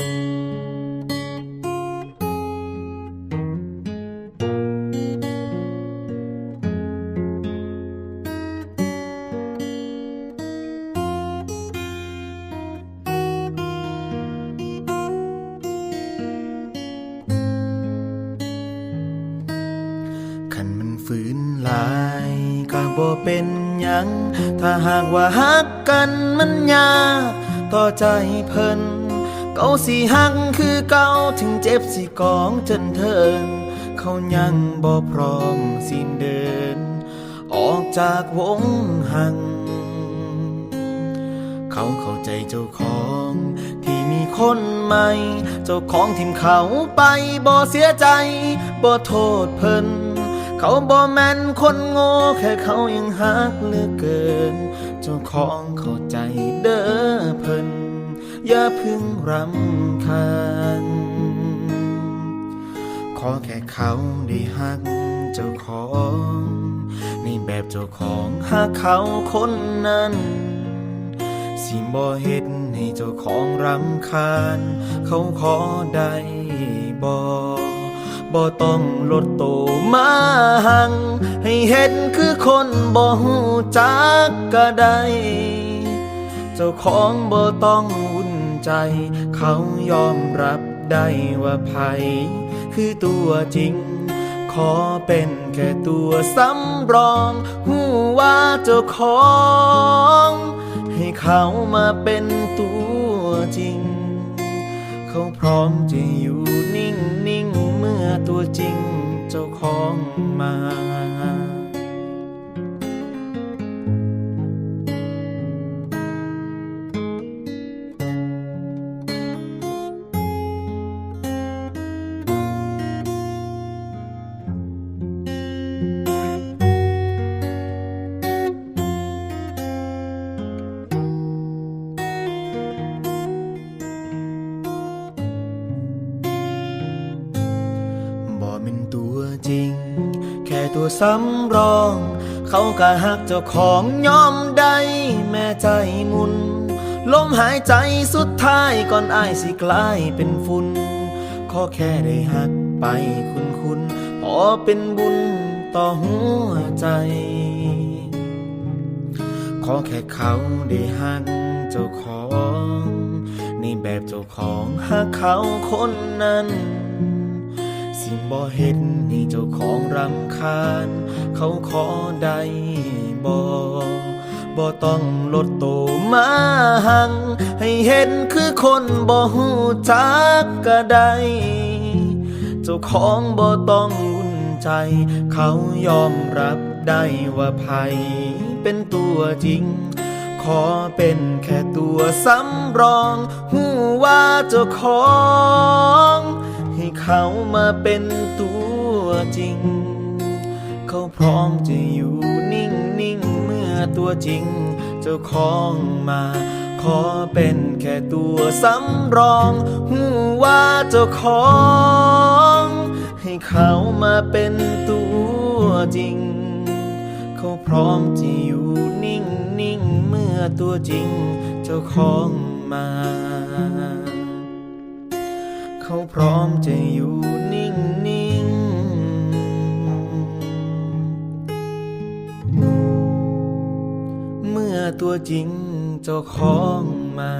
คันมันฝืนหลายก็บ่เป็นหยัง ถ้าหากว่าฮักกันมันยากต่อใจเพิ่น เก่าสิหักคือเก่าถึงเจ็บสิกองจนเทิน เขายังบ่พร้อมสิ้นเดิน ออกจากวงหัง เขาเข้าใจเจ้าของที่มีคนใหม่ เจ้าของทิมเขาไปบ่เสียใจบ่โทษเพิ่นเขาบ่แม่นคนโง่แค่เขายังหักเหลือเกิน เจ้าของเข้าใจเด้อเพิ่น อย่าพึ่งรำคาญ ขอแค่เขาได้หักเจ้าของในแบบเจ้าของหักเขาคนนั้น สิบ่เฮ็ดให้เจ้าของรำคาญ เขาขอได้บ่บ่ต้องลดโตมาหัง ให้เห็นคือคนบ่ฮู้จักก็ได้ เจ้าของบ่ต้อง ใจ เขายอมรับได้ว่าไผคือตัวจริง ขอเป็นแค่ตัวสำรองหูว่าเจ้าของ ให้เขามาเป็นตัวจริง เขาพร้อมจะอยู่นิ่งนิ่งๆเมื่อตัวจริงเจ้าของมา ตัวสำรอง เขาก็หักเจ้าของยอมได้แม่ใจมุน ลมหายใจสุดท้ายก่อนอายสิกลายเป็นฝุ่นขอแค่ได้หักไปคุณคุณพอเป็นบุญต่อหัวใจ ขอแค่เขาได้หักเจ้าของ ในแบบเจ้าของหักเขาคนนั้น สิบ่เห็นให้เจ้าของรำคาญ เขาขอได้บ่บ่ต้องลดโตมาหัง ให้เห็นคือคนบ่ฮู้จักก็ได้เจ้าของบ่ต้องวุ่นใจ เขายอมรับได้ว่าไผเป็นตัวจริง ขอเป็นแค่ตัวสำรอง หูว่าเจ้าของ ให้เขามาเป็นตัวจริง เขาพร้อมจะอยู่นิ่งนิ่งๆเมื่อตัวจริง เจ้าของมา ขอเป็นแค่ตัวสำรองหูว่าเจ้าของ ให้เขามาเป็นตัวจริง เขาพร้อมจะอยู่นิ่งนิ่งๆเมื่อตัวจริง เจ้าของมา เขาพร้อมจะอยู่นิ่งนิ่งๆเมื่อตัวจริงเจ้าของมา